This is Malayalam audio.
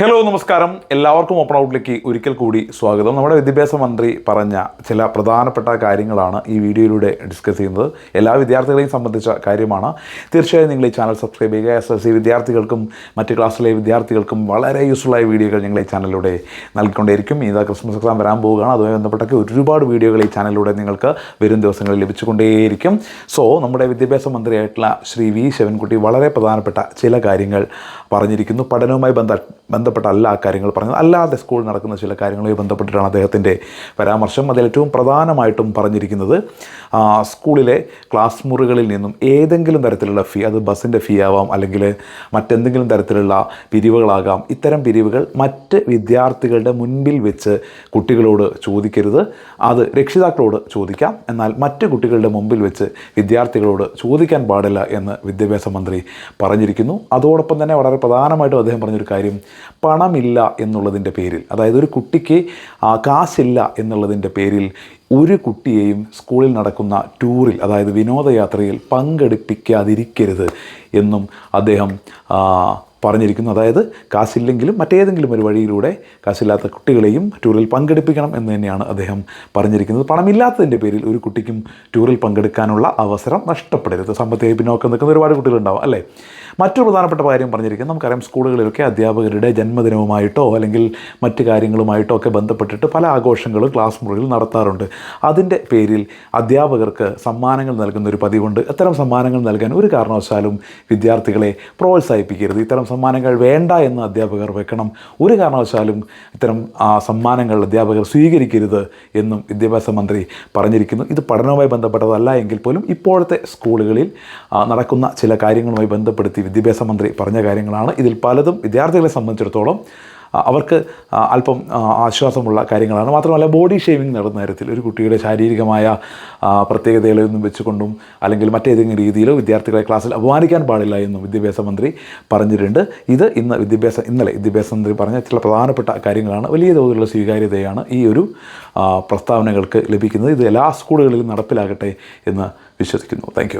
ഹലോ നമസ്കാരം. എല്ലാവർക്കും ഓപ്പൺ ഔട്ടിലേക്ക് ഒരിക്കൽ കൂടി സ്വാഗതം. നമ്മുടെ വിദ്യാഭ്യാസ മന്ത്രി പറഞ്ഞ ചില പ്രധാനപ്പെട്ട കാര്യങ്ങളാണ് ഈ വീഡിയോയിലൂടെ ഡിസ്കസ് ചെയ്യുന്നത്. എല്ലാ വിദ്യാർത്ഥികളെയും സംബന്ധിച്ച കാര്യമാണ്. തീർച്ചയായും നിങ്ങൾ ഈ ചാനൽ സബ്സ്ക്രൈബ് ചെയ്യുക. എസ് എസ് സി വിദ്യാർത്ഥികൾക്കും മറ്റ് ക്ലാസ്സിലെ വിദ്യാർത്ഥികൾക്കും വളരെ യൂസ്ഫുള്ളായ വീഡിയോകൾ ഞങ്ങൾ ഈ ചാനലിലൂടെ നൽകിക്കൊണ്ടേയിരിക്കും. ഇതാ ക്രിസ്മസ് എക്സാം വരാൻ പോവുകയാണ്. അതുമായി ബന്ധപ്പെട്ടൊക്കെ ഒരുപാട് വീഡിയോകൾ ഈ ചാനലിലൂടെ നിങ്ങൾക്ക് വരും ദിവസങ്ങളിൽ ലഭിച്ചുകൊണ്ടേയിരിക്കും. സോ നമ്മുടെ വിദ്യാഭ്യാസ മന്ത്രിയായിട്ടുള്ള ശ്രീ വി. ശിവൻകുട്ടി വളരെ പ്രധാനപ്പെട്ട ചില കാര്യങ്ങൾ പറഞ്ഞിരിക്കുന്നു. പഠനവുമായി ബന്ധ ബന്ധപ്പെട്ടല്ല ആ കാര്യങ്ങൾ പറഞ്ഞത്. അല്ലാതെ സ്കൂൾ നടക്കുന്ന ചില കാര്യങ്ങളുമായി ബന്ധപ്പെട്ടിട്ടാണ് അദ്ദേഹത്തിന്റെ പരാമർശം. അതിൽ ഏറ്റവും പ്രധാനമായിട്ടും പറഞ്ഞിരിക്കുന്നത് സ്കൂളിലെ ക്ലാസ് മുറികളിൽ നിന്നും ഏതെങ്കിലും തരത്തിലുള്ള ഫീ അത് ബസ്സിന്റെ ഫീ ആവാം അല്ലെങ്കിൽ മറ്റെന്തെങ്കിലും തരത്തിലുള്ള പിരിവുകളാകാം. ഇത്തരം പിരിവുകൾ മറ്റ് വിദ്യാർത്ഥികളുടെ മുൻപിൽ വെച്ച് കുട്ടികളോട് ചോദിക്കരുത്. അത് രക്ഷിതാക്കളോട് ചോദിക്കാം. എന്നാൽ മറ്റ് കുട്ടികളുടെ മുമ്പിൽ വെച്ച് വിദ്യാർത്ഥികളോട് ചോദിക്കാൻ പാടില്ല എന്ന് വിദ്യാഭ്യാസ മന്ത്രി പറഞ്ഞിരിക്കുന്നു. അതോടൊപ്പം തന്നെ വളരെ പ്രധാനമായിട്ടും അദ്ദേഹം പറഞ്ഞൊരു കാര്യം പണമില്ല എന്നുള്ളതിന്റെ പേരിൽ അതായത് ഒരു കുട്ടിക്ക് കാശില്ല എന്നുള്ളതിന്റെ പേരിൽ ഒരു കുട്ടിയെയും സ്കൂളിൽ നടക്കുന്ന ടൂറിൽ അതായത് വിനോദയാത്രയിൽ പങ്കെടുപ്പിക്കാതിരിക്കരുത് എന്നും അദ്ദേഹം പറഞ്ഞിരിക്കുന്നു. അതായത് കാശില്ലെങ്കിലും മറ്റേതെങ്കിലും ഒരു വഴിയിലൂടെ കാശില്ലാത്ത കുട്ടികളെയും ടൂറിൽ പങ്കെടുപ്പിക്കണം എന്ന് തന്നെയാണ് അദ്ദേഹം പറഞ്ഞിരിക്കുന്നത്. പണമില്ലാത്തതിന്റെ പേരിൽ ഒരു കുട്ടിക്കും ടൂറിൽ പങ്കെടുക്കാനുള്ള അവസരം നഷ്ടപ്പെടരുത്. സാമ്പത്തിക പിന്നോക്കം നിൽക്കുന്ന ഒരുപാട് കുട്ടികളുണ്ടാവും അല്ലേ? മറ്റൊരു പ്രധാനപ്പെട്ട കാര്യം പറഞ്ഞിരിക്കുന്നത് നമുക്കറിയാം സ്കൂളുകളിലൊക്കെ അധ്യാപകരുടെ ജന്മദിനവുമായിട്ടോ അല്ലെങ്കിൽ മറ്റു കാര്യങ്ങളുമായിട്ടോ ഒക്കെ ബന്ധപ്പെട്ടിട്ട് പല ആഘോഷങ്ങളും ക്ലാസ് മുറിയിൽ നടത്താറുണ്ട്. അതിന്റെ പേരിൽ അധ്യാപകർക്ക് സമ്മാനങ്ങൾ നൽകുന്ന ഒരു പതിവുണ്ട്. അത്തരം സമ്മാനങ്ങൾ നൽകാൻ ഒരു കാരണവശാലും വിദ്യാർത്ഥികളെ പ്രോത്സാഹിപ്പിക്കരുത്. ഇത്തരം സമ്മാനങ്ങൾ വേണ്ട എന്ന് അധ്യാപകർ വെക്കണം. ഒരു കാരണവശാലും ഇത്തരം ആ, സമ്മാനങ്ങൾ അധ്യാപകർ സ്വീകരിക്കരുത് എന്നും വിദ്യാഭ്യാസ മന്ത്രി പറഞ്ഞിരിക്കുന്നു. ഇത് പഠനവുമായി ബന്ധപ്പെട്ടതല്ല എങ്കിൽ പോലും ഇപ്പോഴത്തെ സ്കൂളുകളിൽ നടക്കുന്ന ചില കാര്യങ്ങളുമായി ബന്ധപ്പെടുത്തി വിദ്യാഭ്യാസ മന്ത്രി പറഞ്ഞ കാര്യങ്ങളാണ്. ഇതിൽ പലതും വിദ്യാർത്ഥികളെ സംബന്ധിച്ചിടത്തോളം അവർക്ക് അല്പം ആശ്വാസമുള്ള കാര്യങ്ങളാണ്. മാത്രമല്ല ബോഡി ഷേവിങ് നടന്ന കാര്യത്തിൽ ഒരു കുട്ടിയുടെ ശാരീരികമായ പ്രത്യേകതകളൊന്നും വെച്ചുകൊണ്ടും അല്ലെങ്കിൽ മറ്റേതെങ്കിലും രീതിയിലോ വിദ്യാർത്ഥികളെ ക്ലാസ്സിൽ അപമാനിക്കാൻ പാടില്ല എന്നും വിദ്യാഭ്യാസ മന്ത്രി പറഞ്ഞിട്ടുണ്ട്. ഇത് ഇന്ന് വിദ്യാഭ്യാസ ഇന്നലെ വിദ്യാഭ്യാസ മന്ത്രി പറഞ്ഞ ചില പ്രധാനപ്പെട്ട കാര്യങ്ങളാണ്. വലിയ തോതിലുള്ള സ്വീകാര്യതയാണ് ഈ ഒരു പ്രസ്താവനകൾക്ക് ലഭിക്കുന്നത്. ഇത് എല്ലാ സ്കൂളുകളിലും നടപ്പിലാകട്ടെ എന്ന് വിശ്വസിക്കുന്നു. താങ്ക്